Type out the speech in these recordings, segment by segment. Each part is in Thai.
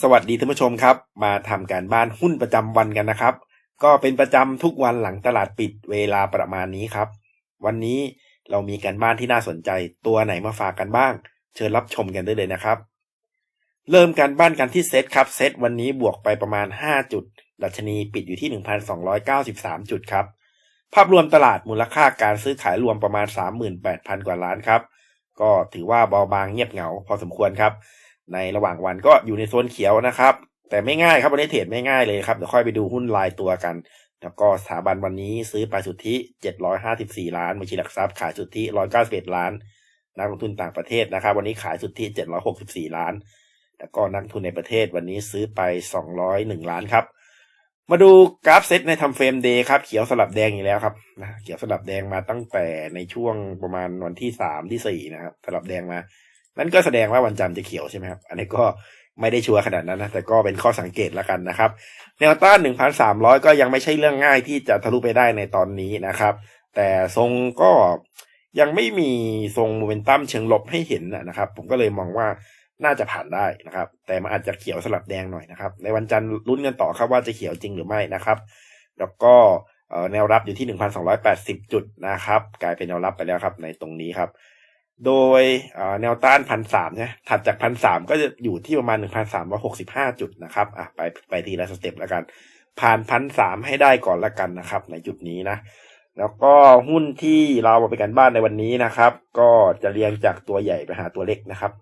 สวัสดีท่านผู้ชมครับ มาทำการบ้านหุ้นประจำวันกันนะครับ ก็เป็นประจำทุกวันหลังตลาดปิดเวลาประมาณนี้ครับ วันนี้เรามีการบ้านที่น่าสนใจตัวไหนมาฝากกันบ้าง เชิญรับชมกันได้เลยนะครับ เริ่มการบ้านกันที่เซตครับเซตวันนี้บวกไปประมาณ 5 จุด ดัชนีปิดอยู่ที่ 1,293 จุดครับ ภาพรวมตลาดมูลค่าการซื้อขายรวมประมาณ 38,000 กว่าล้านครับ ก็ถือว่าเบาบางเงียบเหงาพอสมควรครับ ในระหว่างวันก็อยู่ในโซนเขียวนะครับ แต่ไม่ง่ายครับวันนี้เทรดไม่ง่ายเลยครับเดี๋ยวค่อยไปดูหุ้นรายตัวกัน แล้วก็สถาบันวันนี้ซื้อไปสุทธิ 754 ล้านบัญชีหลักทรัพย์ขายสุทธิ 191 ล้าน นักลงทุนต่างประเทศนะครับ วันนี้ขายสุทธิ 764 ล้าน แล้วก็นักทุนในประเทศวันนี้ซื้อไป 201 ล้านครับมาดูกราฟเซตในทำเฟรมเดย์ครับเขียวสลับแดงอีกแล้วครับนะเขียวสลับแดงมาตั้งแต่ในช่วงประมาณวันที่สามที่สี่นะครับสลับแดงมา นั่นก็แสดงว่าวันจันทร์จะเขียวใช่ไหมครับ อันนี้ก็ไม่ได้ชัวร์ขนาดนั้นนะ แต่ก็เป็นข้อสังเกตแล้วกันนะครับ แนวต้าน 1,300 ก็ยังไม่ใช่เรื่องง่ายที่จะทะลุไปได้ในตอนนี้นะครับ แต่ทรงก็ยังไม่มีทรงโมเมนตัมเชิงลบให้เห็นนะครับ ผมก็เลยมองว่าน่าจะผ่านได้นะครับ แต่มันอาจจะเขียวสลับแดงหน่อยนะครับ ในวันจันทร์ลุ้นกันต่อครับว่าจะเขียวจริงหรือไม่นะครับ แล้วก็แนวรับอยู่ที่ 1,280 จุดนะครับ กลายเป็นแนวรับไปแล้วครับในตรงนี้ครับ โดยแนวต้านพันสามเนี่ยถัดจากพันสามก็จะอยู่ที่ประมาณหนึ่งพันสามร้อหกสิบห้าจุดนะครับอะไปไปทีละสเต็ปแล้วกัน ผ่านพันสามให้ได้ก่อนละกันนะครับ ในจุดนี้นะ แล้วก็หุ้นที่เราไปกันบ้านในวันนี้นะครับ ก็จะเรียงจากตัวใหญ่ไปหาตัวเล็กนะครับ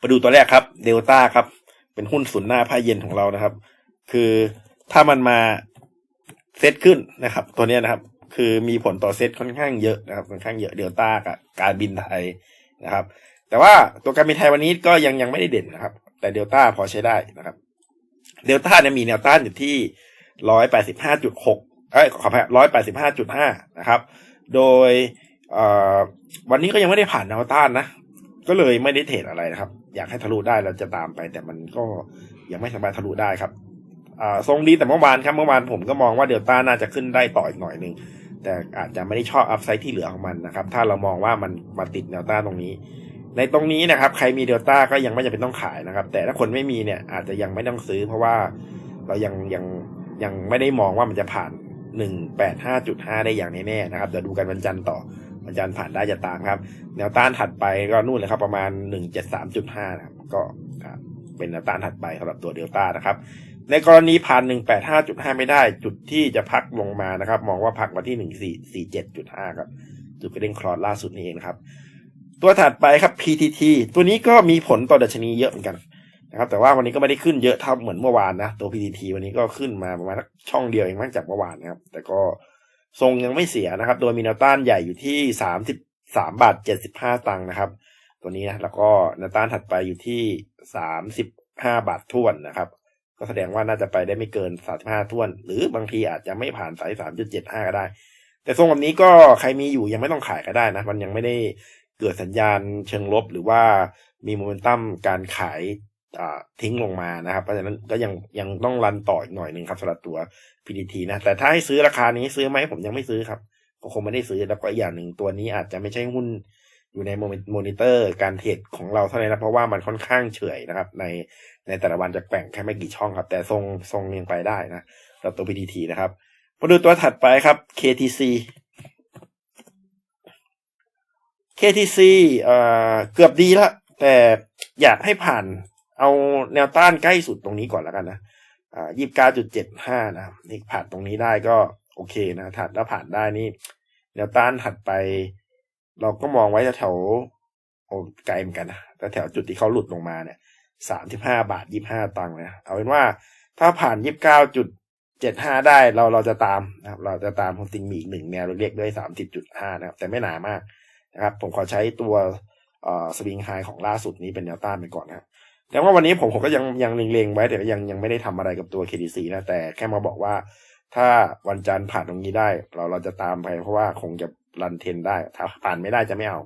มาดูตัวแรกครับเดลต้าครับ เป็นหุ้นศูนย์หน้าผ้าเย็นของเรานะครับ คือถ้ามันมาเซตขึ้นนะครับ ตัวนี้นะครับ คือมีผลต่อเซตค่อนข้างเยอะนะครับค่อนข้างเยอะเดลต้ากับการบินไทยนะครับ แต่ว่าตัวการบินไทยวันนี้ก็ยังยังไม่ได้เด่นนะครับ แต่เดลต้าพอใช้ได้นะครับเดลต้าเนี่ยมีแนวต้านอยู่ที่ร้อยแปดสิบห้าจุดหกเอ้ยขออภัยร้อยแปดสิบห้าจุดห้านะครับ โดยวันนี้ก็ยังไม่ได้ผ่านแนวต้านนะ ก็เลยไม่ได้เทรดอะไรนะครับ อยากให้ทะลุได้เราจะตามไป แต่มันก็ยังไม่สามารถทะลุได้ครับทรงดีแต่เมื่อวานครับเมื่อวานผมก็มองว่าเดลต้าน่าจะขึ้นได้ต่ออีกหน่อยหนึ่ง แต่อาจจะไม่ได้ชอบอัพไซด์ที่เหลือของมันนะครับ ถ้าเรามองว่ามันมาติดแนวต้านตรงนี้ ในตรงนี้นะครับ ใครมีเดลต้าก็ยังไม่จำเป็นต้องขายนะครับ แต่ถ้าคนไม่มีเนี่ยอาจจะยังไม่ต้องซื้อ เพราะว่าเรายังยังยังไม่ได้มองว่ามันจะผ่านหนึ่งแปดห้าจุดห้าได้อย่างแน่ๆนะครับเดี๋ยวดูกันวันจันทร์ต่อวันจันทร์ผ่านได้จะตามครับ แนวต้านถัดไปก็นู่นเลยครับ ประมาณหนึ่งเจ็ดสามจุดห้านะครับก็เป็นแนวต้านถัดไปสำหรับตัวเดลต้านะครับ ในกรณีผ่านหนึ่งแปดห้าจุดห้าไม่ได้ จุดที่จะพักลงมานะครับ มองว่าพักมาที่หนึ่งสี่เจ็ดจุดห้าครับ จุดกระเด้งคลอดล่าสุดนี่เองครับ ตัวถัดไปครับ PTT ตัวนี้ก็มีผลต่อดัชนีเยอะเหมือนกันนะครับ แต่ว่าวันนี้ก็ไม่ได้ขึ้นเยอะเท่าเหมือนเมื่อวานนะ ตัว PTT วันนี้ก็ขึ้นมาประมาณช่องเดียวเองมากจากเมื่อวานนะครับ แต่ก็ทรงยังไม่เสียนะครับ โดยมีแนวต้านใหญ่อยู่ที่สามสิบสามบาทเจ็ดสิบห้าตังค์นะครับ ตัวนี้นะ แล้วก็แนวต้านถัดไปอยู่ที่สามสิบห้าบาททวนนะครับ ก็แสดงว่าน่าจะไปได้ไม่เกินสามห้าท่วน หรือบางทีอาจจะไม่ผ่านสายสามจุดเจ็ดห้าก็ได้ แต่ทรงแบบนี้ก็ใครมีอยู่ยังไม่ต้องขายก็ได้นะ มันยังไม่ได้เกิดสัญญาณเชิงลบหรือว่ามีโมเมนตัมการขายทิ้งลงมานะครับ เพราะฉะนั้นก็ยังยังต้องรันต่ออีกหน่อยหนึ่งครับสำหรับตัว PDT นะ แต่ถ้าให้ซื้อราคานี้ซื้อไหมผมยังไม่ซื้อครับก็คงไม่ได้ซื้อแล้วก็อีกอย่างหนึ่งตัวนี้อาจจะไม่ใช่หุ้น อยู่ในโมนิเตอร์การเทรดของเราเท่านั้นนะเพราะว่ามันค่อนข้างเฉยนะครับ ในในแต่ละวันจะแบ่งแค่ไม่กี่ช่องครับ แต่ทรงทรงยังไปได้นะสำหรับตัว PTT นะครับ มาดูตัวถัดไปครับ KTC KTC เอ่อเกือบดีแล้วแต่อยากให้ผ่านเอาแนวต้านใกล้สุดตรงนี้ก่อนแล้วกันนะอ่ายี่สิบเก้าจุดเจ็ดห้านะนี่ผ่านตรงนี้ได้ก็โอเคนะถัดแล้วผ่านได้นี่แนวต้านถัดไป เราก็มองไว้แถวโอ้ไกลเหมือนกันนะแต่แถวจุดที่เขาหลุดลงมาเนี่ยสามสิบห้าบาทยี่ห้าตังค์นะเอาเป็นว่าถ้าผ่านยี่บเก้าจุดเจ็ดห้าได้เราเราจะตามนะครับ เราจะตามของติงมีอีกหนึ่งแนวเรียกด้วยสามสิบจุดห้านะครับ แต่ไม่หนามากนะครับ ผมขอใช้ตัวเอ่อสวิงไฮของล่าสุดนี้เป็นแนวต้านไปก่อนนะแต่ว่าวันนี้ผมผมก็ยังยังเล็งๆไว้แต่ยังยังไม่ได้ทำอะไรกับตัว KDC นะแต่แค่มาบอกว่า ถ้าวันจันทร์ผ่านตรงนี้ได้ เราเราจะตามไปเพราะว่าคงจะ รันเทนได้ถ้าผ่านไม่ได้จะไม่เอา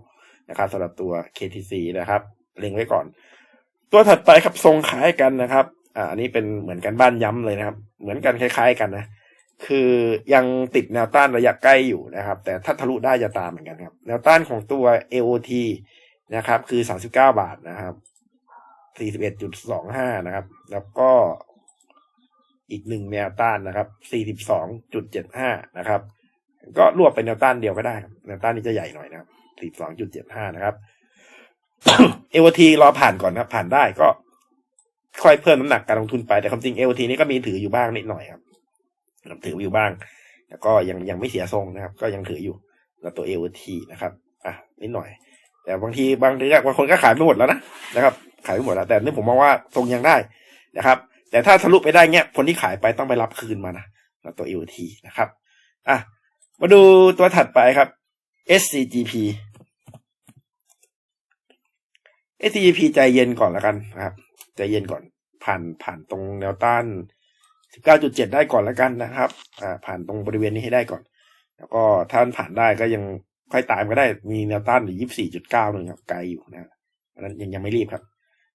นะครับสำหรับตัว KTC นะครับ เล็งไว้ก่อน ตัวถัดไปครับทรงคล้ายกันนะครับ อ่าอันนี้เป็นเหมือนกันบ้านย้ำเลยนะครับ เหมือนกันคล้ายๆกันนะคือยังติดแนวต้านระยะใกล้อยู่นะครับ แต่ถ้าทะลุได้จะตามเหมือนกันครับ แนวต้านของตัว AOT นะครับ คือ 39 บาทนะครับ 41.25 นะครับ แล้วก็อีกหนึ่งแนวต้านนะครับ 42.75 นะครับ ก็รวบเป็นแนวต้านเดียวก็ได้ครับแนวต้านนี้จะใหญ่หน่อยนะครับ42.75นะครับ เอวทีรอผ่านก่อนนะผ่านได้ก็ค่อยเพิ่มน้ำหนักการลงทุนไปแต่ความจริงเอวทีนี้ก็มีถืออยู่บ้างนิดหน่อยครับถืออยู่บ้าง แล้วก็ยังยังไม่เสียทรงนะครับ ก็ยังถืออยู่แล้วตัวเอวทีนะครับ อะนิดหน่อย แต่บางทีบางทีบางคนก็ขายไม่หมดแล้วนะนะครับ ขายไม่หมดแล้วแต่นี่ผมมองว่าทรงยังได้นะครับ แต่ถ้าทะลุไปได้เงี้ยคนที่ขายไปต้องไปรับคืนมานะแล้วตัว LT นะครับ อะ มาดูตัวถัดไปครับ SCGP SCGP ใจเย็นก่อนล้วกันนะครับ ใจเย็นก่อน ผ่านผ่านตรงแนวต้าน 19.7 ได้ก่อนล้วกันนะครับอ่าผ่านตรงบริเวณนี้ให้ได้ก่อน แล้วก็ถ้านผ่านได้ก็ยังค่อยตามก็ได้มีแนวต้านอยู่ 24.9หนึ่งครับไกลอยู่นะเพราะนั้นยังยังไม่รีบครับ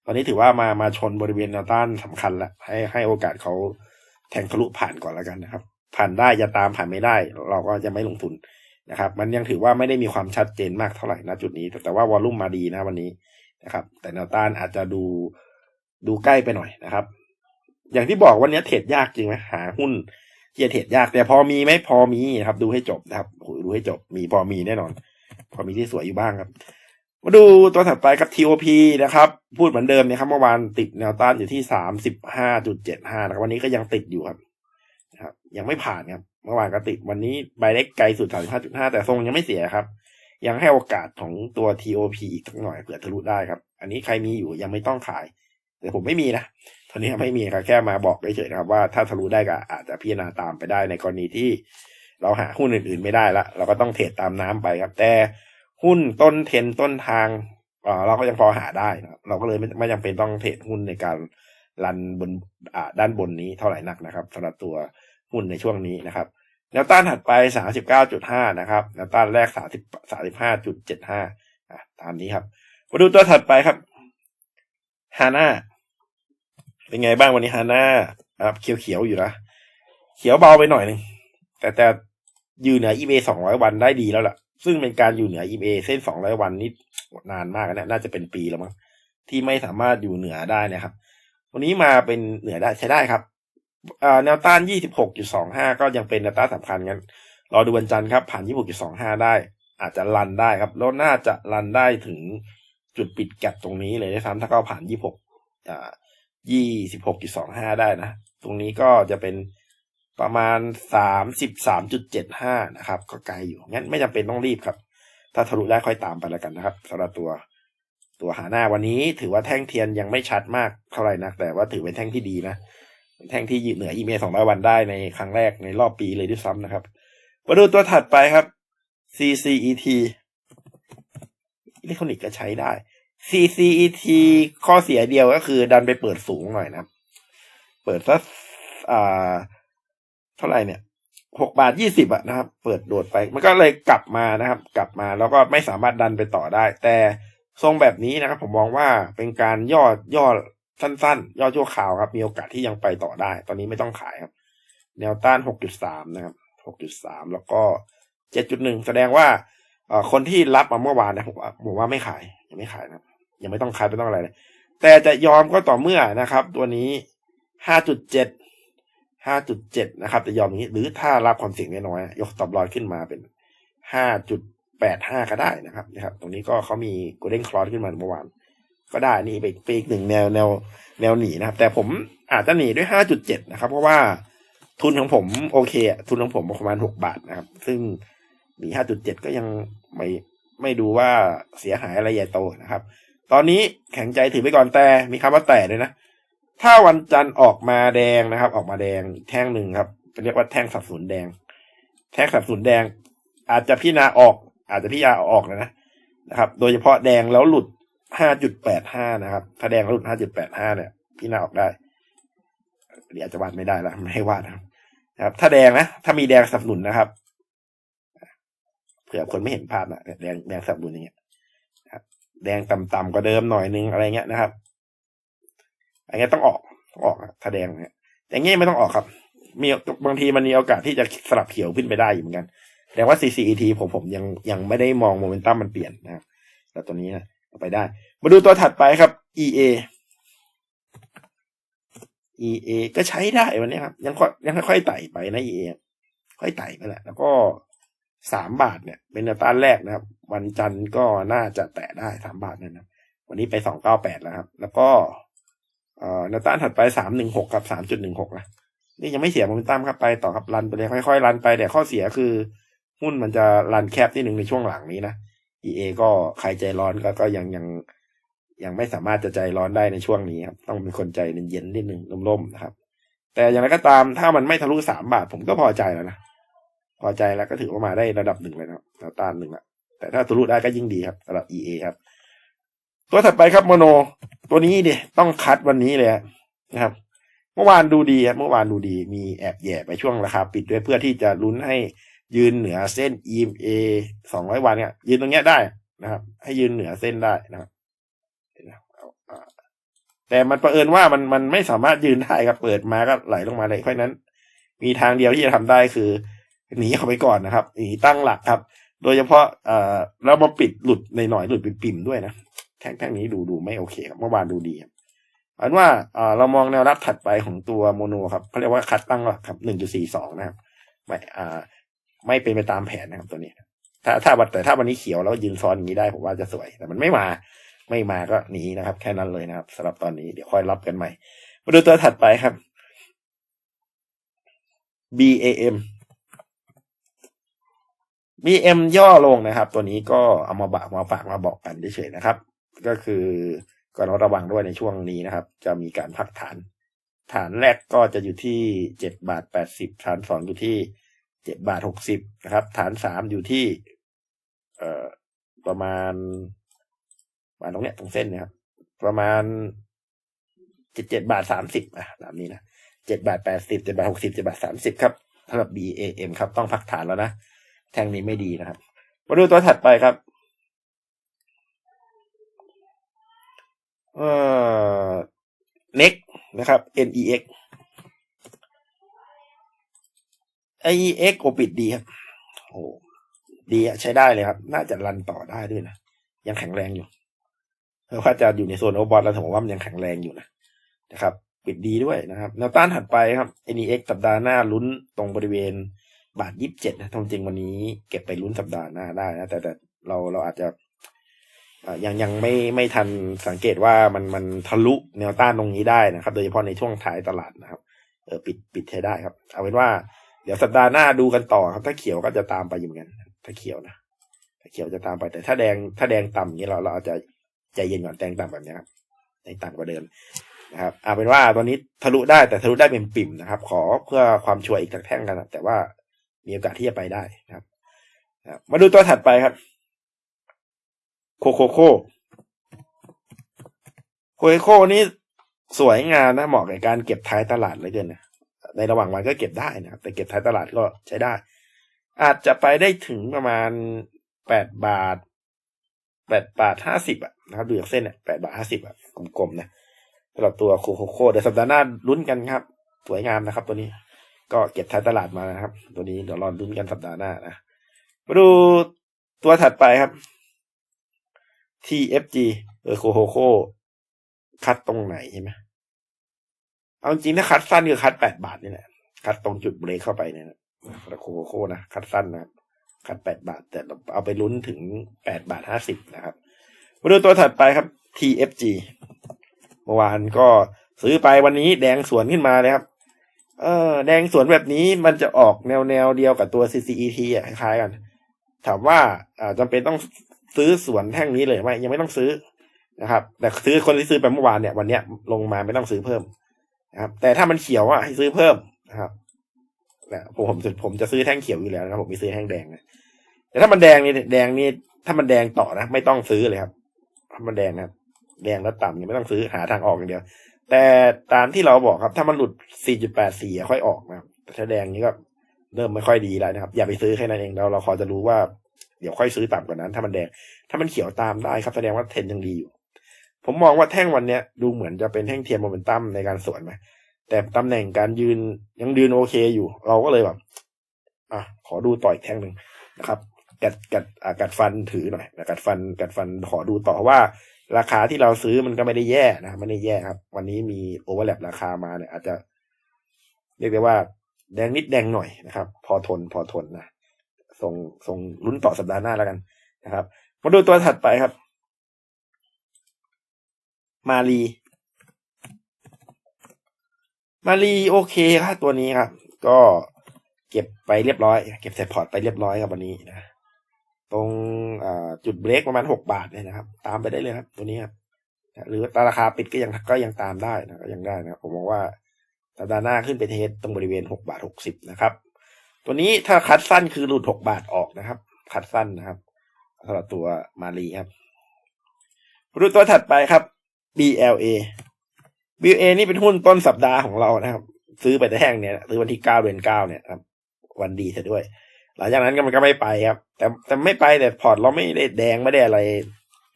ตอนนี้ถือว่ามามาชนบริเวณแนวต้านสำคัญแล้วให้ให้โอกาสเขาแทงทะลุผ่านก่อนล้วกันนะครับ ผ่านได้จะตามผ่านไม่ได้ เราก็จะไม่ลงทุนนะครับ มันยังถือว่าไม่ได้มีความชัดเจนมากเท่าไหร่นะจุดนี้ แต่ว่าวอลลุ่มมาดีนะวันนี้นะครับ แต่แนวต้านอาจจะดูดูใกล้ไปหน่อยนะครับ อย่างที่บอกวันนี้เทรดยากจริงไหมหาหุ้นที่จะเทรดยากแต่พอมีไหมพอมีครับ ดูให้จบนะครับดูให้จบมีพอมีแน่นอน พอมีที่สวยอยู่บ้างครับ มาดูตัวถัดไปครับ TOP นะครับ พูดเหมือนเดิมนะครับเมื่อวานติดแนวต้านอยู่ที่สามสิบห้าจุดเจ็ดห้านะครับวันนี้ก็ยังติดอยู่ครับ ครับยังไม่ผ่านครับเมื่อวานก็ติดวันนี้ใบเล็กไกลสุดสามห้าจุดห้าแต่ทรงยังไม่เสียครับ ยังให้โอกาสของตัว TOP อีกสักหน่อยเผื่อทะลุได้ครับ อันนี้ใครมีอยู่ยังไม่ต้องขาย แต่ผมไม่มีนะตอนนี้ไม่มีครับแค่มาบอกเฉยๆนะครับว่าถ้าทะลุได้ก็อาจจะพิจารณาตามไปได้ในกรณีที่ เราหาหุ้นอื่นๆไม่ได้ละเราก็ต้องเทรดตามน้ำไปครับ แต่หุ้นต้นเทนต้นทางเราก็ยังพอหาได้นะครับเราก็เลยไม่ไม่จำเป็นต้องเทรดหุ้นในการรันบนด้านบนนี้เท่าไหร่นักนะครับสำหรับตัว หุ้นในช่วงนี้นะครับแนวต้านถัดไปสามสิบเก้าจุดห้านะครับแนวต้านแรกสามสิบสามสิบห้าจุดเจ็ดห้าอะตามนี้ครับ มาดูตัวถัดไปครับฮาน่าเป็นไงบ้างวันนี้ฮาน่าครับเขียวๆอยู่นะ เขียวเบาไปหน่อยนึงแต่แต่อยู่เหนือ eBay สองร้อยวันได้ดีแล้วล่ะ ซึ่งเป็นการอยู่เหนือ eBay เส้นสองร้อยวันนี่นานมากนะน่าจะเป็นปีแล้วมั้งที่ไม่สามารถอยู่เหนือได้นะครับ วันนี้มาเป็นเหนือได้ใช้ได้ครับ แนวต้าน 26.25 ก็ยังเป็นแนวต้านสำคัญงั้นรอดูวันจันทร์ครับผ่าน 26.25 ได้ อาจจะรันได้ครับ แล้วน่าจะรันได้ถึงจุดปิดแก็บตรงนี้เลยนะครับถ้าเขาผ่าน 26อ่า26.25 ได้นะ ตรงนี้ก็จะเป็นประมาณ 33.75 นะครับ ก็ไกลอยู่ งั้นไม่จำเป็นต้องรีบครับ ถ้าทะลุได้ค่อยตามไปแล้วกันนะครับสำหรับตัวตัวหาหน้าวันนี้ถือว่าแท่งเทียนยังไม่ชัดมากเท่าไหร่นักแต่ว่าถือเป็นแท่งที่ดีนะ แท่งที่ยืดเหนืออีเมลสองร้อยวันได้ในครั้งแรกในรอบปีเลยด้วยซ้ำนะครับ มาดูตัวถัดไปครับ CCET อิเล็กทรอนิกส์ก็ใช้ได้ CCET ข้อเสียเดียวก็คือดันไปเปิดสูงหน่อยนะเปิดสักอ่า เท่าไหร่เนี่ยหกบาทยี่สิบอะนะครับ เปิดโดดไป มันก็เลยกลับมานะครับ กลับมาแล้วก็ไม่สามารถดันไปต่อได้ แต่ทรงแบบนี้นะครับ ผมมองว่าเป็นการย่อย่อ สั้นๆ ย่อชั่วคราวครับ มีโอกาสที่ยังไปต่อได้ ตอนนี้ไม่ต้องขายครับ แนวต้านหกจุดสามนะครับหกจุดสามแล้วก็เจ็ดจุดหนึ่งแสดงว่าคนที่รับมาเมื่อวานนะผมว่าผมว่าไม่ขาย ยังไม่ขายนะยังไม่ต้องขายไม่ต้องอะไรเลยแต่จะยอมก็ต่อเมื่อนะครับ ตัวนี้ห้าจุดเจ็ดห้าจุดเจ็ดนะครับ จะยอมอย่างนี้ หรือถ้ารับความเสี่ยงน้อยๆยกตอบลอยขึ้นมาเป็นห้าจุดแปดห้าก็ได้นะครับนะครับ ตรงนี้ก็เขามี golden cross ขึ้นมาเมื่อวาน ก็ได้นี่ไปไปอีกหนึ่งแนวแนวแนวหนีนะครับ แต่ผมอาจจะหนีด้วยห้าจุดเจ็ดนะครับ เพราะว่าทุนของผมโอเคทุนของผมประมาณหกบาทนะครับ ซึ่งหนีห้าจุดเจ็ดก็ยังไม่ไม่ดูว่าเสียหายอะไรใหญ่โตนะครับ ตอนนี้แข็งใจถือไปก่อนแต่มีคำว่าแต่ด้วยนะ ถ้าวันจันทร์ออกมาแดงนะครับ ออกมาแดงแท่งหนึ่งครับเรียกว่าแท่งสับสนแดง แท่งสับสนแดง อาจจะพิจารณาออก อาจจะพิจารณาออกนะนะครับ โดยเฉพาะแดงแล้วหลุด 5.85นะครับถ้าแดงแล้วหลุด5.85เนี่ยพิจารณาออกได้เดี๋ยวอาจจะวาดไม่ได้ละไม่ให้วาดนะครับ ถ้าแดงนะ ถ้ามีแดงสนับสนุนนะครับเผื่อคนไม่เห็นภาพนะแดงแดงสนับสนุนอย่างเงี้ยครับแดงต่ำๆกว่าเดิมหน่อยนึงอะไรเงี้ยนะครับอันนี้ต้องออกต้องออกถ้าแดงเนี่ยแต่เงี้ยไม่ต้องออกครับ มีบางทีมันมีโอกาสที่จะสลับเขียวขึ้นไปได้อยู่เหมือนกันแต่ว่า CCET ผมผมยังยังไม่ได้มองโมเมนตัมมันเปลี่ยนนะครับแต่ตัวนี้นะ ไปได้ มาดูตัวถัดไปครับ EA EA ก็ใช้ได้วันนี้ครับยังค่อยยังค่อยๆไต่ไปนะ EA ค่อยไต่ไปแหละแล้วก็สามบาทเนี่ย เป็นแนวต้านแรกนะครับ วันจันทร์ก็น่าจะแตะได้สามบาทนี่ยนะวันนี้ไปสองเก้าแปดแล้วครับ แล้วก็เอ่อแนวต้านถัดไปสามหนึ่งหกกับสามจุดหนึ่งหกนะนี่ยังไม่เสียโมเมนตัมครับไปต่อครับรันไปเลยค่อยๆรันไปแต่ข้อเสียคือหุ้นมันจะรันแคบที่หนึ่งในช่วงหลังนี้นะ EA ก็ใครใจร้อนก็ก็ยังยังยังไม่สามารถจะใจร้อนได้ในช่วงนี้ครับ ต้องเป็นคนใจเย็นๆนิดนึงร่มๆนะครับ แต่อย่างไรก็ตามถ้ามันไม่ทะลุสามบาท ผมก็พอใจแล้วนะพอใจแล้วก็ถือว่ามาได้ระดับหนึ่งเลยนะครับแนวต้านหนึ่งละแต่ถ้าทะลุได้ก็ยิ่งดีครับสำหรับ EA ครับ ตัวถัดไปครับโมโน ตัวนี้ดิต้องคัดวันนี้เลยนะครับ เมื่อวานดูดีครับเมื่อวานดูดี มีแอบแย่ไปช่วงราคาปิดด้วยเพื่อที่จะลุ้นให้ ยืนเหนือเส้น EMA สองร้อยวันเนี่ย ยืนตรงเนี้ยได้นะครับ ให้ยืนเหนือเส้นได้นะครับแต่มันประเอิญว่ามันมันไม่สามารถยืนได้ครับเปิดมาก็ไหลลงมาเลยเพราะนั้น มีทางเดียวที่จะทำได้คือหนีเข้าไปก่อนนะครับหนีตั้งหลักครับ โดยเฉพาะเอ่อเรามาปิดหลุดในหน่อยหลุดปิ่มด้วยนะแท่งแท่งนี้ดูดูไม่โอเคครับเมื่อวานดูดีครับอันว่าเอ่อเรามองแนวรับถัดไปของตัวโมโนครับเขาเรียกว่าคัดตั้งหลักครับหนึ่งจุดสี่สองนะครับไม่อ่า ไม่เป็นไปตามแผนนะครับตัวนี้ ถ้าถ้าวันแต่ถ้าวันนี้เขียวแล้วยืนซ้อนอย่างนี้ได้ผมว่าจะสวย แต่มันไม่มาไม่มาก็หนีนะครับ แค่นั้นเลยนะครับสำหรับตอนนี้เดี๋ยวค่อยรับกันใหม่ มาดูตัวถัดไปครับ BAM BM ย่อลงนะครับ ตัวนี้ก็เอามาบากมาฝากมาบอกกันเฉยๆนะครับ ก็คือก็ต้องระวังด้วยในช่วงนี้นะครับ จะมีการพักฐาน ฐานแรกก็จะอยู่ที่เจ็ดบาทแปดสิบฐานสองอยู่ที่ เจ็ดบาทหกสิบนะครับ ฐานสามอยู่ที่ เอ่อประมาณประมาณตรงเนี้ยตรงเส้นนะครับ ประมาณเจ็ดเจ็ดบาทสามสิบอะตามนี้นะเจ็ดบาทแปดสิบเจ็ดบาทหกสิบเจ็ดบาทสามสิบครับสำหรับ BAM ครับ ต้องพักฐานแล้วนะ แท่งนี้ไม่ดีนะครับ มาดูตัวถัดไปครับ เอ่อ next นะครับ NEX IEX โอปิดดีครับโอ้ดีอะใช้ได้เลยครับ น่าจะรันต่อได้ด้วยนะยังแข็งแรงอยู่เพราะว่าจะอยู่ในโซนโอบอทแล้วผมว่ามันยังแข็งแรงอยู่นะนะครับ ปิดดีด้วยนะครับแนวต้านถัดไปครับ NEX สัปดาห์หน้าลุ้นตรงบริเวณบาทยี่สิบเจ็ดนะจริงวันนี้เก็บไปลุ้นสัปดาห์หน้าได้นะแต่แต่เราเราอาจจะยังยังไม่ไม่ทันสังเกตว่ามันมันทะลุแนวต้านตรงนี้ได้นะครับ โดยเฉพาะในช่วงท้ายตลาดนะครับ เออปิดปิดใช้ได้ครับ เอาเป็นว่า เดี๋ยวสัปดาห์หน้าดูกันต่อครับ ถ้าเขียวก็จะตามไปอยู่เหมือนกัน ถ้าเขียวนะถ้าเขียวจะตามไปแต่ถ้าแดงถ้าแดงต่ำอย่างนี้เราเราอาจจะใจเย็นก่อนแดงต่ำแบบนี้ครับแดงต่ำกว่าเดิมนะครับเอาเป็นว่าตอนนี้ทะลุได้แต่ทะลุได้เป็นปิ่มนะครับ ขอเพื่อความชัวร์อีกสักแท่งกันนะแต่ว่ามีโอกาสที่จะไปได้นะครับนะครับมาดูตัวถัดไปครับ โคโคโคโคโคโคนี่สวยงามนะเหมาะกับการเก็บท้ายตลาดเลยเกินนะ ในระหว่างวันก็เก็บได้นะครับแต่เก็บท้ายตลาดก็ใช้ได้ อาจจะไปได้ถึงประมาณแปดบาทแปดบาทห้าสิบอะนะครับดูจากเส้นเนี่ยแปดบาทห้าสิบอะกลมๆนะสำหรับตัวโคโคโคเดี๋ยวสัปดาห์หน้าลุ้นกันครับ สวยงามนะครับ ตัวนี้ก็เก็บท้ายตลาดมานะครับ ตัวนี้เดี๋ยวรอลุ้นกันสัปดาห์หน้านะมาดูตัวถัดไปครับ TFG เออโคโคโคคัดตรงไหนใช่ไหม เอาจริงถ้าคัดสั้นคือคัดแปดบาทนี่แหละคัดตรงจุดเบรกเข้าไปเนี่ยนะโคโคโคนะคัดสั้นนะคัดแปดบาท แต่เอาไปลุ้นถึงแปดบาทห้าสิบนะครับมาดูตัวถัดไปครับ TFG เมื่อวานก็ซื้อไปวันนี้แดงสวนขึ้นมาเลยครับเออแดงสวนแบบนี้มันจะออกแนวแนวเดียวกับตัว CCET อะคล้ายกัน ถามว่าอ่าจำเป็นต้องซื้อสวนแท่งนี้เลยไหมยังไม่ต้องซื้อนะครับ แต่ซื้อคนที่ซื้อไปเมื่อวานเนี่ย วันเนี้ยลงมาไม่ต้องซื้อเพิ่ม นะครับ แต่ถ้ามันเขียวอะให้ซื้อเพิ่มนะครับนะผมผมจะซื้อแท่งเขียวอยู่แล้วนะครับผมไม่ซื้อแท่งแดงนะแต่ถ้ามันแดงนี่แดงนี่ถ้ามันแดงต่อนะไม่ต้องซื้อเลยครับถ้ามันแดงนะครับแดงแล้วต่ำเนี่ยไม่ต้องซื้อหาทางออกอย่างเดียว แต่ตามที่เราบอกครับ ถ้ามันหลุด 4.84 ค่อยออกนะครับถ้าแดงนี้ก็เริ่มไม่ค่อยดีแล้วนะครับ อย่าไปซื้อแค่นั้นเองเราเราพอจะรู้ว่าเดี๋ยวค่อยซื้อต่ำกว่านั้น ถ้ามันแดง ถ้ามันเขียวตามได้ครับแสดงว่าเทรนยังดีอยู่ ผมมองว่าแท่งวันเนี้ยดูเหมือนจะเป็นแท่งเทียมโมเมนตัมในการสวนไหมแต่ตำแหน่งการยืนยังยืนโอเคอยู่ เราก็เลยแบบอะขอดูต่ออีกแท่งหนึ่งนะครับ กัดกัดอะกัดฟันถือหน่อยนะกัดฟันกัดฟันขอดูต่อว่า ราคาที่เราซื้อมันก็ไม่ได้แย่นะไม่ได้แย่ครับ วันนี้มีโอเวอร์แลปราคามาเนี่ยอาจจะเรียกได้ว่าแดงนิดแดงหน่อยนะครับ พอทนพอทนนะส่งส่งลุ้นต่อสัปดาห์หน้าแล้วกันนะครับ มาดูตัวถัดไปครับ มาลีมารีโอเคครับตัวนี้ครับ ก็เก็บไปเรียบร้อย เก็บใส่พอร์ตไปเรียบร้อยครับวันนี้นะตรงจุดเบรกประมาณหกบาทเลยนะครับ ตามไปได้เลยครับ ตัวนี้ครับหรือตาราคาปิดก็ยังก็ยังตามได้นะก็ยังได้นะผมมองว่าสัปดาห์หน้าขึ้นไปเทสตรงบริเวณหกบาทหกสิบนะครับ ตัวนี้ถ้าคัดสั้นคือหลุดหกบาทออกนะครับ คัดสั้นนะครับสำหรับตัวมารีครับ ดูตัวถัดไปครับ BLA BLA นี่เป็นหุ้นต้นสัปดาห์ของเรานะครับ ซื้อไปแต่แห้งเนี่ยซื้อวันที่เก้าเดือนเก้าเนี่ยครับ วันดีซะด้วย หลังจากนั้นก็มันก็ไม่ไปครับ แต่แต่ไม่ไปแต่พอร์ตเราไม่ได้แดงไม่ได้อะไร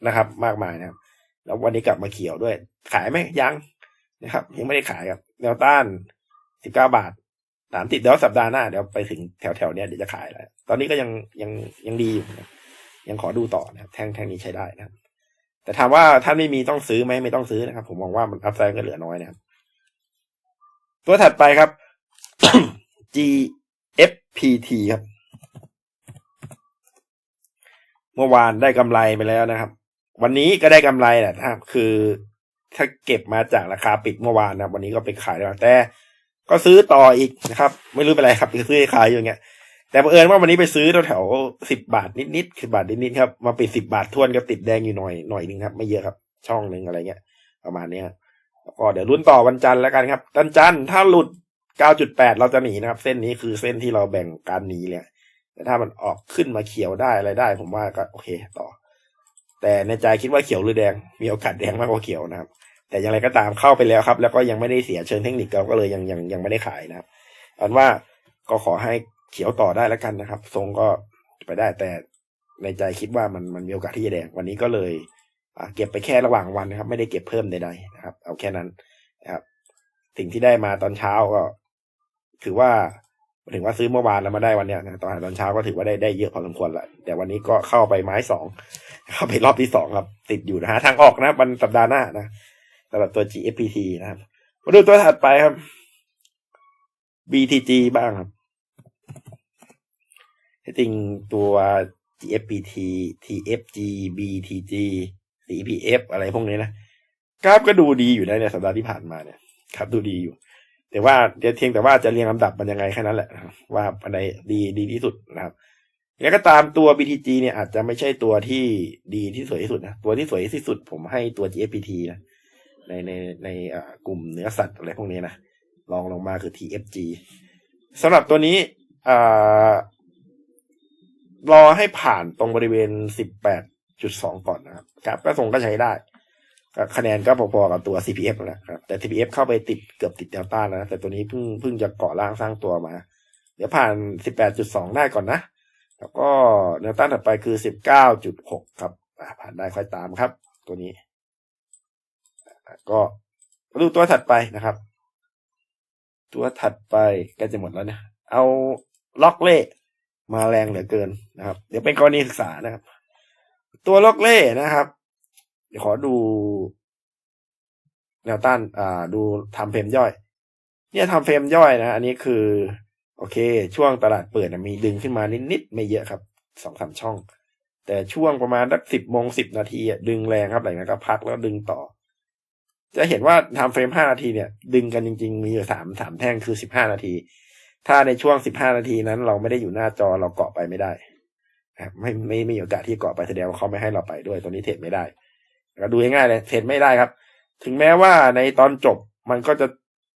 นะครับ มากมายนะครับ แล้ววันนี้กลับมาเขียวด้วย ขายไหมยังนะครับ ยังไม่ได้ขายครับแนวต้านสิบเก้าบาทสามติดเดี๋ยวสัปดาห์หน้าเดี๋ยวไปถึงแถวแถวเนี้ยเดี๋ยวจะขายแล้ว ตอนนี้ก็ยังยังยังดีอยู่ยังขอดูต่อนะครับ แท่งแท่งนี้ใช้ได้นะครับ แต่ถามว่าถ้าไม่มีต้องซื้อไหมไม่ต้องซื้อนะครับ ผมมองว่ามันอัพไซด์ก็เหลือน้อยนะครับ ตัวถัดไปครับ GFPT ครับ เมื่อวานได้กำไรไปแล้วนะครับ วันนี้ก็ได้กำไรแหละนะครับคือถ้าเก็บมาจากราคาปิดเมื่อวานนะวันนี้ก็ไปขายแล้วแต่ก็ซื้อต่ออีกนะครับ ไม่รู้เป็นไรครับซื้อขายอยู่อย่างเงี้ย แต่บังเอิญว่าวันนี้ไปซื้อแถวสิบบาทนิดๆสิบบาทนิดๆครับ มาปิดสิบบาททวนก็ติดแดงอยู่หน่อยหน่อยนึงครับ ไม่เยอะครับ ช่องหนึ่งอะไรเงี้ย ประมาณนี้แล้วก็เดี๋ยวลุ้นต่อวันจันทร์แล้วกันครับวันจันทร์ถ้าหลุดเก้าจุดแปดเราจะหนีนะครับ เส้นนี้คือเส้นที่เราแบ่งการหนีเลยแต่ถ้ามันออกขึ้นมาเขียวได้อะไรได้ ผมว่าก็โอเคต่อ แต่ในใจคิดว่าเขียวหรือแดง มีโอกาสแดงมากกว่าเขียวนะครับ แต่อย่างไรก็ตามเข้าไปแล้วครับ แล้วก็ยังไม่ได้เสียเชิงเทคนิคเราก็เลยยังยังยังไม่ได้ขายนะครับอันว่าก็ขอให้ เขียวต่อได้แล้วกันนะครับ ทรงก็ไปได้แต่ในใจคิดว่ามันมันมีโอกาสที่จะแดงวันนี้ก็เลยเก็บไปแค่ระหว่างวันนะครับ ไม่ได้เก็บเพิ่มใดๆนะครับ เอาแค่นั้นนะครับ สิ่งที่ได้มาตอนเช้าก็ ถือว่าถึงว่าซื้อเมื่อวานแล้วมาได้วันเนี้ยนะตอนตอนเช้าก็ถือว่าได้ได้เยอะพอสมควรละแต่วันนี้ก็เข้าไปไม้สองเข้าไปรอบที่สองครับ ติดอยู่นะฮะทางออกนะวันสัปดาห์หน้านะสำหรับตัว GFPT นะครับ มาดูตัวถัดไปครับ BTG บ้างครับ จริงตัว GFPT TFG BTG CPF อะไรพวกนี้นะครับก็ดูดีอยู่ในสัปดาห์ที่ผ่านมาเนี่ยครับ ดูดีอยู่ แต่ว่าเดี๋ยวเพียงแต่ว่าจะเรียงลำดับมันยังไงแค่นั้นแหละ ว่าอันใดดีดีที่สุดนะครับแล้วก็ตามตัว BTG เนี่ยอาจจะไม่ใช่ตัวที่ดีที่สวยที่สุดนะ ตัวที่สวยที่สุดผมให้ตัว GFPT นะในในในกลุ่มเนื้อสัตว์อะไรพวกนี้นะลองลงมาคือ TFG สำหรับตัวนี้อ่า รอให้ผ่านตรงบริเวณ18.2ก่อนนะครับครับก็ส่งก็ใช้ได้คะแนนก็พอๆกับตัว CPF นะครับแต่ CPF เข้าไปติดเกือบติดเดลต้านะแต่ตัวนี้เพิ่งเพิ่งจะเกาะล่างสร้างตัวมา เดี๋ยวผ่าน 18.2 ได้ก่อนนะ แล้วก็แนวต้านถัดไปคือ 19.6 ครับผ่านได้ค่อยตามครับ ตัวนี้ ก็ดูตัวถัดไปนะครับ ตัวถัดไปใกล้จะหมดแล้วเนี่ยเอาล็อกเล่ มาแรงเหลือเกินนะครับ เดี๋ยวเป็นกรณีศึกษานะครับ ตัวล็อกเล่นะครับ เดี๋ยวขอดูแนวต้านอ่าดูทำเฟรมย่อย เนี่ยทำเฟรมย่อยนะอันนี้คือ โอเค ช่วงตลาดเปิดมีดึงขึ้นมานิดๆไม่เยอะครับสองสามช่อง แต่ช่วงประมาณสักสิบโมงสิบนาทีดึงแรงครับหลังจากนั้นก็พักแล้วดึงต่อ จะเห็นว่าทำเฟรมห้านาทีเนี่ย ดึงกันจริง ๆ มีอยู่สามสามแท่งคือสิบห้านาที ถ้าในช่วงสิบห้านาทีนั้น เราไม่ได้อยู่หน้าจอเราเกาะไปไม่ได้ไม่ไม่ไม่มีโอกาสที่เกาะไปแสดงว่าเขาไม่ให้เราไปด้วยตัวนี้เทรดไม่ได้ก็ดูง่ายๆเลยเทรดไม่ได้ครับ ถึงแม้ว่าในตอนจบมันก็จะ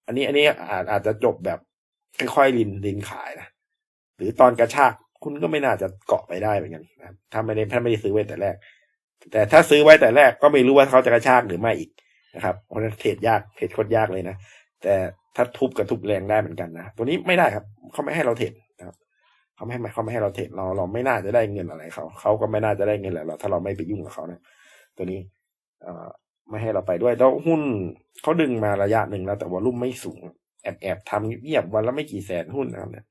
อันนี้อันนี้อาจอาจจะจบแบบค่อยๆลินลินขายนะหรือตอนกระชากคุณก็ไม่น่าจะเกาะไปได้เหมือนกันนะถ้าไม่ได้ถ้าไม่ได้ซื้อไว้แต่แรก แต่ถ้าซื้อไว้แต่แรกก็ไม่รู้ว่าเขาจะกระชากหรือไม่อีกนะครับเพราะนั้นเทรดยากเทรดโคตรยากเลยนะแต่ ถ้าทุบกับทุบแรงได้เหมือนกันนะตัวนี้ไม่ได้ครับเขาไม่ให้เราเทรดนะครับเขาไม่ให้เขาไม่ให้เราเทรดเราเราไม่น่าจะได้เงินอะไรเขาเขาก็ไม่น่าจะได้เงินอะไรเราถ้าเราไม่ไปยุ่งกับเขานะตัวนี้เอ่อไม่ให้เราไปด้วยแล้วหุ้นเขาดึงมาระยะหนึ่งแล้ว แต่ว่ารุ่มไม่สูง แอบแอบทำเงียบวันละไม่กี่แสนหุ้นนะครับเนี่ย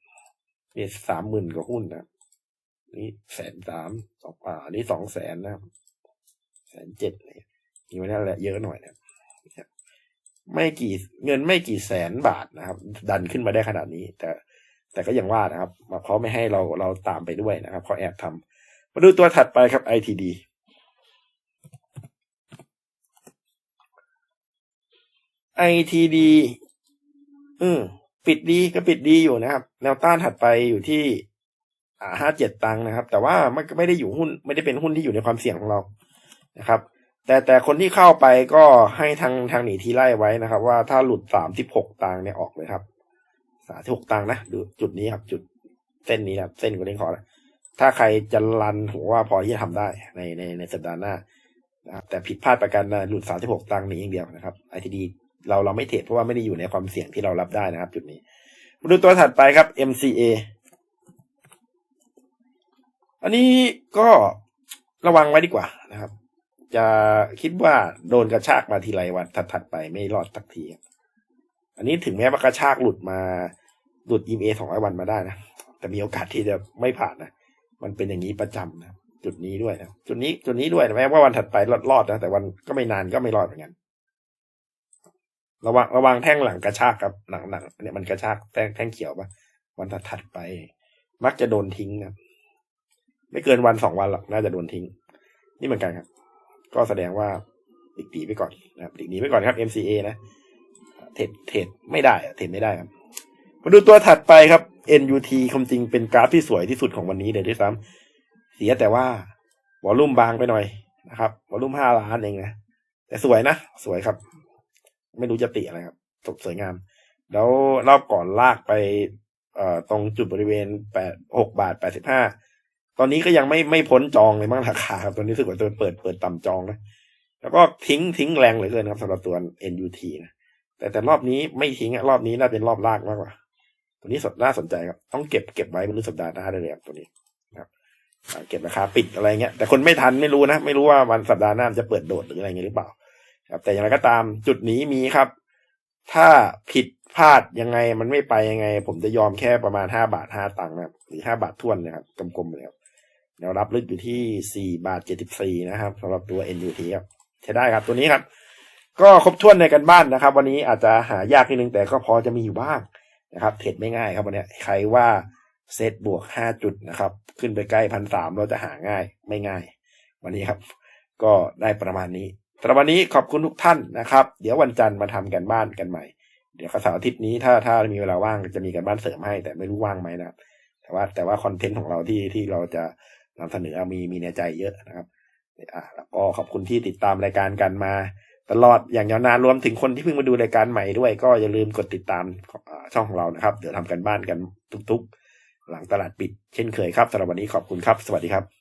นี่สามหมื่นกว่าหุ้นนะนี่แสนสามสองอ่านี่สองแสนนะครับแสนเจ็ดมีไว้นั่นแหละเยอะหน่อยนะครับ ไม่กี่เงินไม่กี่แสนบาทนะครับ ดันขึ้นมาได้ขนาดนี้ แต่แต่ก็ยังว่านะครับเขาะไม่ให้เราเราตามไปด้วยนะครับเขาแอบทำมาดูตัวถัดไปครับ ITD ITD อืมปิดดีก็ปิดดีอยู่นะครับ แนวต้านถัดไปอยู่ที่ อ่าห้าเจ็ดตังค์นะครับ แต่ว่ามันก็ไม่ได้อยู่หุ้น ไม่ได้เป็นหุ้นที่อยู่ในความเสี่ยงของเรานะครับ แต่แต่คนที่เข้าไปก็ให้ทางทางหนีทีไล่ไว้นะครับ ว่าถ้าหลุดสามสิบหกตังเนี่ยออกเลยครับสามสิบหกตังนะดูจุดนี้ครับ จุดเส้นนี้ครับ เส้นกระเด้งคอนะถ้าใครจะรันผมว่าพอที่จะทำได้ในในในสัปดาห์หน้านะครับแต่ผิดพลาดประกันนะหลุดสามสิบหกตังหนีอย่างเดียวนะครับไอทีดีเราเราไม่เทรดเพราะว่าไม่ได้อยู่ในความเสี่ยงที่เรารับได้นะครับ จุดนี้มาดูตัวถัดไปครับ MCA อันนี้ก็ระวังไว้ดีกว่านะครับ จะคิดว่าโดนกระชากมาทีไรวันถัดๆไปไม่รอดสักที อันนี้ถึงแม้ว่ากระชากหลุดมาหลุด EMA สองร้อยวันมาได้นะ แต่มีโอกาสที่จะไม่ผ่านนะ มันเป็นอย่างนี้ประจำนะ จุดนี้ด้วยนะ จุดนี้จุดนี้ด้วยแม้ว่าวันถัดไปรอดรอดนะ แต่วันก็ไม่นานก็ไม่รอดเหมือนกัน ระวังระวังแท่งหลังกระชากครับหลังหลังเนี่ยมันกระชากแท่งแท่งเขียวปะวันถัดๆไป มักจะโดนทิ้งนะไม่เกินวันสองวันหรอกน่าจะโดนทิ้ง นี่เหมือนกันครับ ก็แสดงว่าอีกหนีไปก่อนนะครับอีกหนีไปก่อนครับ MCA นะเทรดเทรดไม่ได้อะเทรดไม่ได้ครับมาดูตัวถัดไปครับ NUT ความจริงเป็นกราฟที่สวยที่สุดของวันนี้เลยด้วยซ้ำเสียแต่ว่าวอลลุ่มบางไปหน่อยนะครับวอลลุ่มห้าล้านเองนะแต่สวยนะ สวยครับ ไม่รู้จะติอะไรครับจบสวยงาม แล้วรอบก่อนลากไปเอ่อตรงจุดบริเวณแปดหกบาทแปดสิบห้า ตอนนี้ก็ยังไม่ไม่พ้นจองเลยมั้งราคาครับตอนนี้รู้สึกว่าตัวเปิดเปิดต่ำจองนะแล้วก็ทิ้งทิ้งแรงเหลือเกินครับสำหรับตัว NUT นะแต่แต่รอบนี้ไม่ทิ้งอะรอบนี้น่าเป็นรอบลากมากกว่าตัวนี้สดน่าสนใจครับต้องเก็บเก็บไว้เป็นรุ่นสัปดาห์หน้าได้เลยครับตัวนี้นะครับเก็บราคาปิดอะไรเงี้ย แต่คนไม่ทันไม่รู้นะไม่รู้ว่าวันสัปดาห์หน้ามันจะเปิดโดดหรืออะไรเงี้ยหรือเปล่า ครับ แต่อย่างไรก็ตามจุดนี้มีครับ ถ้าผิดพลาดยังไงมันไม่ไปยังไง ผมจะยอมแค่ประมาณห้าบาทห้าตังค์นะหรือห้าบาททวนนะครับกลมๆเลยครับ แนวรับลึกอยู่ที่สี่บาทเจ็ดสิบสี่นะครับสำหรับตัว NUT ครับใช้ได้ครับตัวนี้ครับ ก็ครบถ้วนในกันบ้านนะครับ วันนี้อาจจะหายากนิดนึงแต่ก็พอจะมีอยู่บ้างนะครับเทรดไม่ง่ายครับวันนี้ใครว่าเซตบวกห้าจุดนะครับ ขึ้นไปใกล้พันสามเราจะหาง่ายไม่ง่าย วันนี้ครับ ก็ได้ประมาณนี้สำหรับวันนี้ขอบคุณทุกท่านนะครับ เดี๋ยววันจันทร์มาทำกันบ้านกันใหม่ เดี๋ยวเสาร์อาทิตย์นี้ถ้าถ้ามีเวลาว่างจะมีกันบ้านเสริมให้ แต่ไม่รู้ว่างไหมนะครับ แต่ว่าแต่ว่าคอนเทนต์ของเราที่ที่เราจะ นำเสนอมีมีในใจเยอะนะครับอ่าแล้วก็ขอบคุณที่ติดตามรายการกันมา ตลอดอย่างยาวนานรวมถึงคนที่เพิ่งมาดูรายการใหม่ด้วย ก็อย่าลืมกดติดตามช่องของเรานะครับ เดี๋ยวทำกันบ้านกันทุกๆ หลังตลาดปิดเช่นเคยครับสำหรับวันนี้ขอบคุณครับ สวัสดีครับ